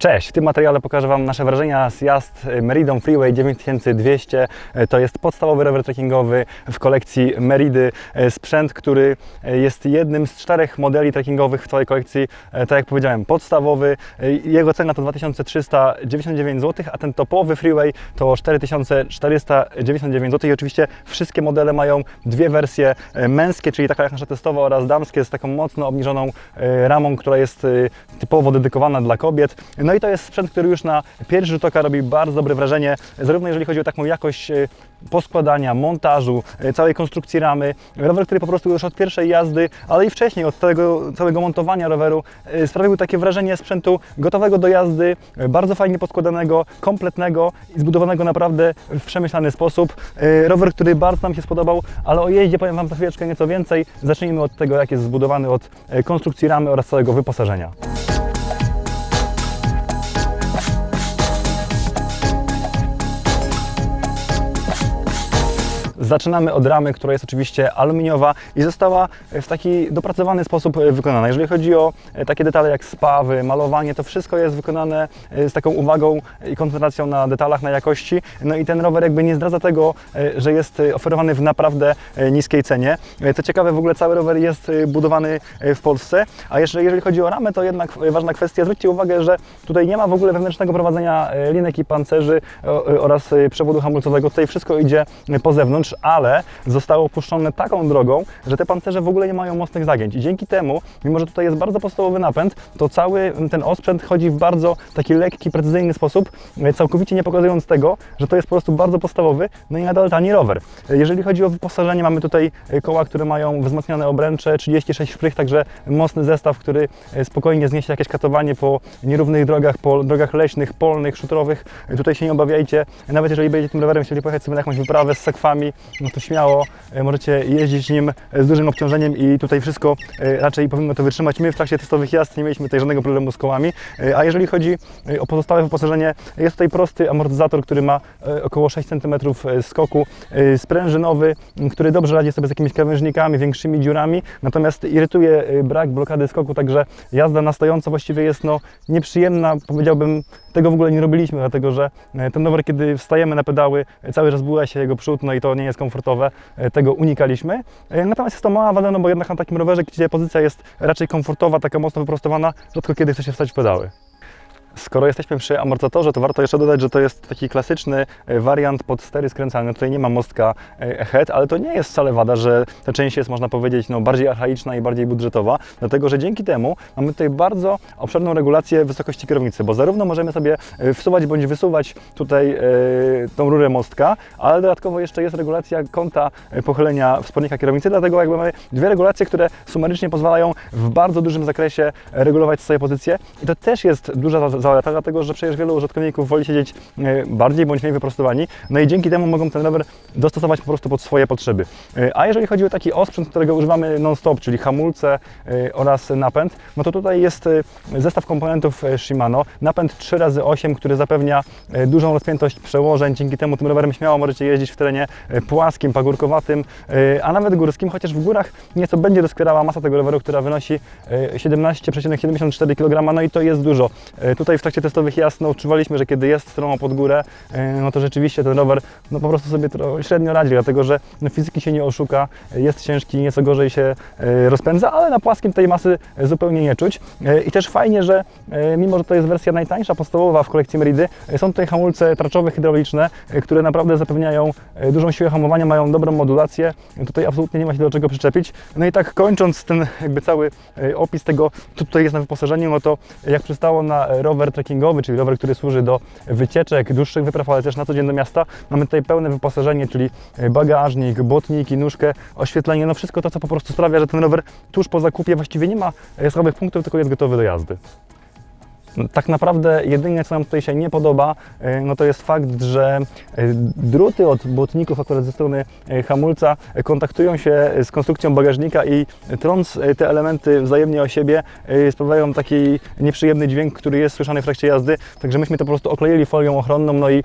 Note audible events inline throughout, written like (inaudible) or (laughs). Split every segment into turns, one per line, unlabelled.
Cześć! W tym materiale pokażę Wam nasze wrażenia z jazd Meridą Freeway 9200. To jest podstawowy rower trekkingowy w kolekcji Meridy. Sprzęt, który jest jednym z czterech modeli trekkingowych w całej kolekcji. Tak jak powiedziałem, podstawowy. Jego cena to 2399 zł, a ten topowy Freeway to 4499 zł. I oczywiście wszystkie modele mają dwie wersje męskie, czyli taka jak nasza testowa oraz damskie z taką mocno obniżoną e, ramą, która jest e, typowo dedykowana dla kobiet. No i to jest sprzęt, który już na pierwszy rzut oka robi bardzo dobre wrażenie, zarówno jeżeli chodzi o taką jakość e, poskładania, montażu, e, całej konstrukcji ramy. Rower, który po prostu już od pierwszej jazdy, ale i wcześniej od tego całego montowania roweru e, sprawił takie wrażenie sprzętu gotowego do jazdy, bardzo fajnie poskładanego, kompletnego i zbudowanego naprawdę w przemyślany sposób. Rower, który bardzo nam się spodobał, ale o jeździe powiem Wam za chwileczkę nieco więcej. Zacznijmy od tego, jak jest zbudowany od konstrukcji ramy oraz całego wyposażenia. Zaczynamy od ramy, która jest oczywiście aluminiowa i została w taki dopracowany sposób wykonana. Jeżeli chodzi o takie detale jak spawy, malowanie, to wszystko jest wykonane z taką uwagą i koncentracją na detalach, na jakości. No i ten rower jakby nie zdradza tego, że jest oferowany w naprawdę niskiej cenie. Co ciekawe, w ogóle cały rower jest budowany w Polsce, a jeszcze jeżeli chodzi o ramę, to jednak ważna kwestia, zwróćcie uwagę, że tutaj nie ma w ogóle wewnętrznego prowadzenia linek i pancerzy oraz przewodu hamulcowego. Tutaj wszystko idzie po zewnątrz, ale zostało opuszczone taką drogą, że te pancerze w ogóle nie mają mocnych zagięć. I dzięki temu, mimo że tutaj jest bardzo podstawowy napęd, to cały ten osprzęt chodzi w bardzo taki lekki, precyzyjny sposób, całkowicie nie pokazując tego, że to jest po prostu bardzo podstawowy, no i nadal tani rower. Jeżeli chodzi o wyposażenie, mamy tutaj koła, które mają wzmocnione obręcze, 36 szprych, także mocny zestaw, który spokojnie zniesie jakieś katowanie po nierównych drogach, po drogach leśnych, polnych, szutrowych. Tutaj się nie obawiajcie, nawet jeżeli będziecie tym rowerem chcieli pojechać sobie na jakąś wyprawę z sekwami, no to śmiało e, możecie jeździć nim z dużym obciążeniem i tutaj wszystko e, raczej powinno to wytrzymać. My w trakcie testowych jazd nie mieliśmy tutaj żadnego problemu z kołami, E, a jeżeli chodzi e, o pozostałe wyposażenie, jest tutaj prosty amortyzator, który ma e, około 6 cm skoku, e, sprężynowy, który dobrze radzi sobie z jakimiś krawężnikami, większymi dziurami, natomiast irytuje e, brak blokady skoku, także jazda na stojąco właściwie jest no, nieprzyjemna, powiedziałbym, tego w ogóle nie robiliśmy, dlatego że e, ten rower, kiedy wstajemy na pedały, e, cały czas buje się jego przód, no i to nie jest komfortowe, e, tego unikaliśmy. E, Natomiast jest to mała wada, no bo jednak na takim rowerze, gdzie pozycja jest raczej komfortowa, taka mocno wyprostowana, rzadko kiedy chce się wstać w pedały. Skoro jesteśmy przy amortyzatorze, to warto jeszcze dodać, że to jest taki klasyczny e, wariant pod stery skręcalne. Tutaj nie ma mostka e, head, ale to nie jest wcale wada, że ta część jest, można powiedzieć, no, bardziej archaiczna i bardziej budżetowa, dlatego że dzięki temu mamy tutaj bardzo obszerną regulację wysokości kierownicy, bo zarówno możemy sobie e, wsuwać bądź wysuwać tutaj tą rurę mostka, ale dodatkowo jeszcze jest regulacja kąta pochylenia wspornika kierownicy, dlatego jakby mamy dwie regulacje, które sumarycznie pozwalają w bardzo dużym zakresie regulować swoje pozycje. I to też jest duża za- zaleta, dlatego że przecież wielu użytkowników woli siedzieć e, bardziej bądź mniej wyprostowani, no i dzięki temu mogą ten rower dostosować po prostu pod swoje potrzeby. E, A jeżeli chodzi o taki osprzęt, którego używamy non-stop, czyli hamulce e, oraz napęd, no to tutaj jest zestaw komponentów Shimano, napęd 3x8, który zapewnia dużą rozpiętość przełożeń, dzięki temu tym rowerem śmiało możecie jeździć w terenie płaskim, pagórkowatym, a nawet górskim, chociaż w górach nieco będzie doskwierała masa tego roweru, która wynosi e, 17,74 kg, no i to jest dużo. E, Tutaj w trakcie testowych jazd no, odczuwaliśmy, że kiedy jest stromo pod górę, e, no to rzeczywiście ten rower no, po prostu sobie średnio radzi, dlatego że no, fizyki się nie oszuka, jest ciężki, nieco gorzej się e, rozpędza, ale na płaskim tej masy e, zupełnie nie czuć. I też fajnie, że mimo, że to jest wersja najtańsza, podstawowa w kolekcji Meridy, są tutaj hamulce traczowe, hydrauliczne, które naprawdę zapewniają dużą siłę hamowania, mają dobrą modulację. Tutaj absolutnie nie ma się do czego przyczepić. No i tak kończąc ten jakby cały opis tego, co tutaj jest na wyposażeniu, no to jak przystało na e, rower trekkingowy, czyli rower, który służy do wycieczek, dłuższych wypraw, ale też na co dzień do miasta, mamy tutaj pełne wyposażenie, czyli e, bagażnik, botniki, nóżkę, oświetlenie, no wszystko to, co po prostu sprawia, że ten rower tuż po zakupie właściwie nie ma e, słabych punktów, tylko jest gotowy do jazdy. Tak naprawdę jedynie co nam tutaj się nie podoba, e, no to jest fakt, że e, druty od błotników akurat ze strony e, hamulca kontaktują się z konstrukcją bagażnika i trąc te elementy wzajemnie o siebie sprawiają taki nieprzyjemny dźwięk, który jest słyszany w trakcie jazdy, także myśmy to po prostu okleili folią ochronną, no i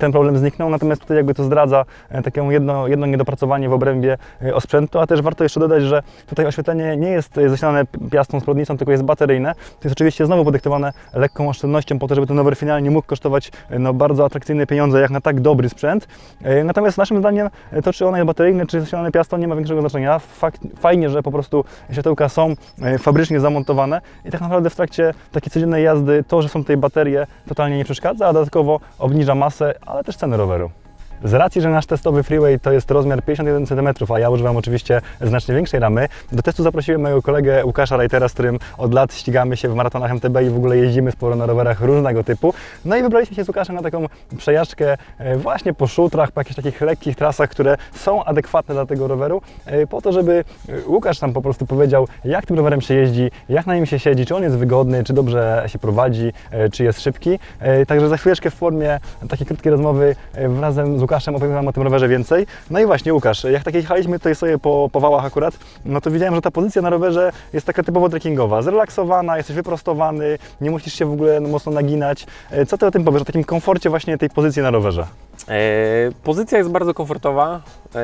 ten problem zniknął, natomiast tutaj jakby to zdradza takie jedno, jedno niedopracowanie w obrębie osprzętu, a też warto jeszcze dodać, że tutaj oświetlenie nie jest zasilane piastą z tylko jest bateryjne, to jest oczywiście znowu podyktowane lekką oszczędnością po to, żeby ten rower finalnie mógł kosztować e, no, bardzo atrakcyjne pieniądze, jak na tak dobry sprzęt. E, Natomiast naszym zdaniem e, to, czy ona jest bateryjne, czy zasilane piastą, nie ma większego znaczenia. Fakt, fajnie, że po prostu światełka są fabrycznie zamontowane i tak naprawdę w trakcie takiej codziennej jazdy to, że są tutaj baterie totalnie nie przeszkadza, a dodatkowo obniża masę, ale też cenę roweru. Z racji, że nasz testowy freeway to jest rozmiar 51 cm, a ja używam oczywiście znacznie większej ramy, do testu zaprosiłem mojego kolegę Łukasza Reitera, z którym od lat ścigamy się w maratonach MTB i w ogóle jeździmy sporo na rowerach różnego typu. No i wybraliśmy się z Łukaszem na taką przejażdżkę e, właśnie po szutrach, po jakichś takich lekkich trasach, które są adekwatne dla tego roweru, e, po to, żeby e, Łukasz nam po prostu powiedział, jak tym rowerem się jeździ, jak na nim się siedzi, czy on jest wygodny, czy dobrze się prowadzi, czy jest szybki. Także za chwileczkę w formie takiej krótkiej rozmowy razem z Łukaszem opowiem Wam o tym rowerze więcej. No i właśnie Łukasz, jak tak jechaliśmy tutaj sobie po, po wałach akurat, no to widziałem, że ta pozycja na rowerze jest taka typowo trekkingowa, zrelaksowana, jesteś wyprostowany, nie musisz się w ogóle no, mocno naginać. E, Co Ty o tym powiesz, o takim komforcie właśnie tej pozycji na rowerze?
E, Pozycja jest bardzo komfortowa. E,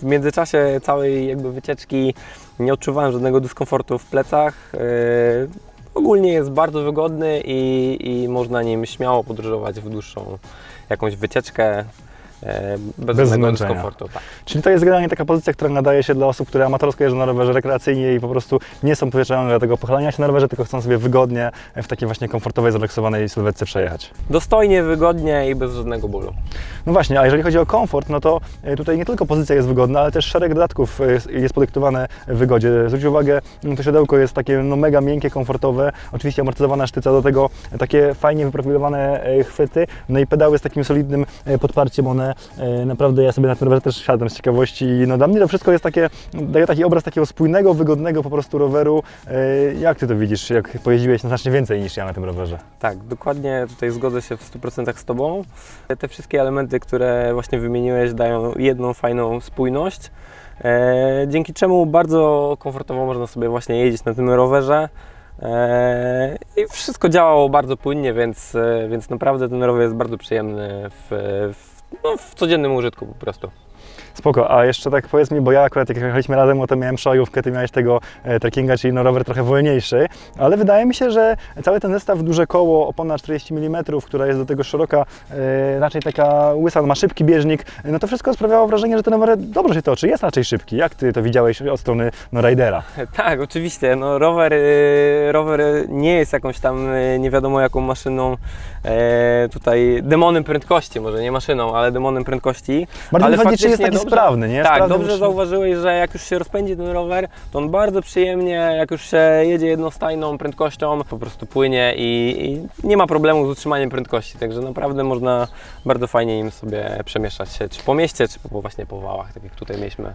W międzyczasie całej jakby wycieczki nie odczuwałem żadnego dyskomfortu w plecach. E, Ogólnie jest bardzo wygodny i, i można nim śmiało podróżować w dłuższą jakąś wycieczkę bez,
Bez
żadnego
zmęczenia.
dyskomfortu. Tak.
Czyli to jest generalnie taka pozycja, która nadaje się dla osób, które amatorsko jeżdżą na rowerze rekreacyjnie i po prostu nie są przyzwyczajone do tego pochylania się na rowerze, tylko chcą sobie wygodnie w takiej właśnie komfortowej, zrelaksowanej sylwetce przejechać.
Dostojnie, wygodnie i bez żadnego bólu.
No właśnie, a jeżeli chodzi o komfort, no to e, tutaj nie tylko pozycja jest wygodna, ale też szereg dodatków e, jest- podyktowane wygodzie. Zwróć uwagę, mm, to siodełko jest takie no, mega miękkie, komfortowe, oczywiście amortyzowana sztyca, do tego takie fajnie wyprofilowane e, chwyty, no i pedały z takim solidnym podparciem, one e, naprawdę, ja sobie na tym rowerze też siadam z ciekawości i no dla mnie to wszystko jest takie, daje taki obraz takiego spójnego, wygodnego po prostu roweru. E, Jak Ty to widzisz, jak pojeździłeś znacznie więcej niż ja na tym rowerze?
Tak, dokładnie tutaj zgodzę się w 100% z Tobą. Te wszystkie elementy, które właśnie wymieniłeś, dają jedną fajną spójność, e, dzięki czemu bardzo komfortowo można sobie właśnie jeździć na tym rowerze. I wszystko działało bardzo płynnie, więc, więc naprawdę ten rower jest bardzo przyjemny w, w, no, w codziennym użytku po prostu.
Spoko, a jeszcze tak powiedz mi, bo ja akurat jak jechaliśmy razem, no to miałem szajówkę, ty miałeś tego e, trekkinga, czyli no rower trochę wolniejszy, ale wydaje mi się, że cały ten zestaw, duże koło, opona 40 mm, która jest do tego szeroka, e, raczej taka łysa, ma szybki bieżnik, no to wszystko sprawiało wrażenie, że ten rower dobrze się toczy, jest raczej szybki. Jak ty to widziałeś od strony no, ridera? (laughs)
Tak, oczywiście. No, rower, y, rower nie jest jakąś tam y, nie wiadomo jaką maszyną, e, tutaj demonem prędkości, może nie maszyną, ale demonem prędkości.
Bardziej
ale
czy jest
faktycznie
taki sprawny, nie?
Tak,
Sprawny,
dobrze
wytrzyma-
zauważyłeś, że jak już się rozpędzi ten rower, to on bardzo przyjemnie, jak już się jedzie jednostajną prędkością, po prostu płynie i, i nie ma problemu z utrzymaniem prędkości, także naprawdę można bardzo fajnie im sobie przemieszczać się, czy po mieście, czy po, właśnie po wałach, tak jak tutaj mieliśmy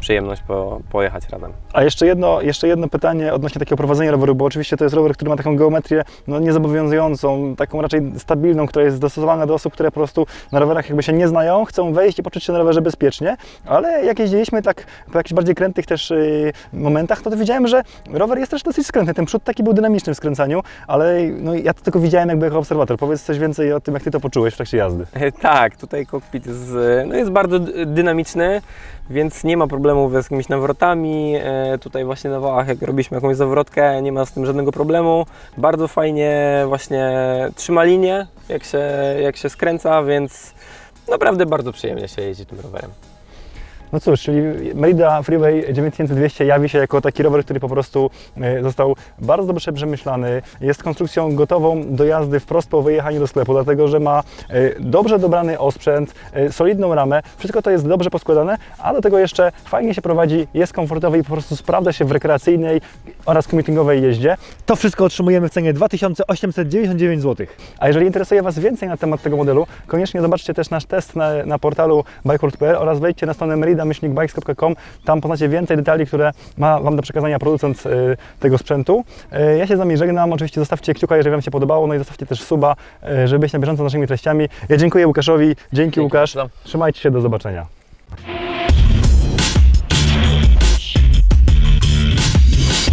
przyjemność po, pojechać razem.
A jeszcze jedno, jeszcze jedno pytanie odnośnie takiego prowadzenia roweru, bo oczywiście to jest rower, który ma taką geometrię no, niezobowiązującą, taką raczej stabilną, która jest dostosowana do osób, które po prostu na rowerach jakby się nie znają, chcą wejść i poczuć się na rowerze bezpiecznie, ale jak jeździliśmy tak po jakichś bardziej krętych też yy, momentach, to, to widziałem, że rower jest też dosyć skrętny. Ten przód taki był dynamiczny w skręcaniu, ale no, ja to tylko widziałem jakby jako obserwator. Powiedz coś więcej o tym, jak Ty to poczułeś w trakcie jazdy. (laughs)
Tak, tutaj kokpit jest, no jest bardzo dynamiczny, więc nie ma problemów z jakimiś nawrotami. E, Tutaj właśnie na wałach, jak robiliśmy jakąś zawrotkę, nie ma z tym żadnego problemu. Bardzo fajnie właśnie trzyma linię, jak się, jak się skręca, więc naprawdę bardzo przyjemnie się jeździ tym rowerem.
No cóż, czyli Merida Freeway 9200 jawi się jako taki rower, który po prostu e, został bardzo dobrze przemyślany. Jest konstrukcją gotową do jazdy wprost po wyjechaniu do sklepu, dlatego że ma e, dobrze dobrany osprzęt, e, solidną ramę. Wszystko to jest dobrze poskładane, a do tego jeszcze fajnie się prowadzi, jest komfortowy i po prostu sprawdza się w rekreacyjnej oraz commutingowej jeździe. To wszystko otrzymujemy w cenie 2899 zł. A jeżeli interesuje Was więcej na temat tego modelu, koniecznie zobaczcie też nasz test na, na portalu bikeworld.pl oraz wejdźcie na stronę merida-bikes.com. Tam poznacie więcej detali, które ma Wam do przekazania producent y, tego sprzętu. Y, ja się z Wami żegnam. Oczywiście zostawcie kciuka, jeżeli Wam się podobało, no i zostawcie też suba, y, żeby być na bieżąco z naszymi treściami. Ja dziękuję Łukaszowi. Dzięki,
Dzięki
Łukasz. Trzymajcie się, do zobaczenia.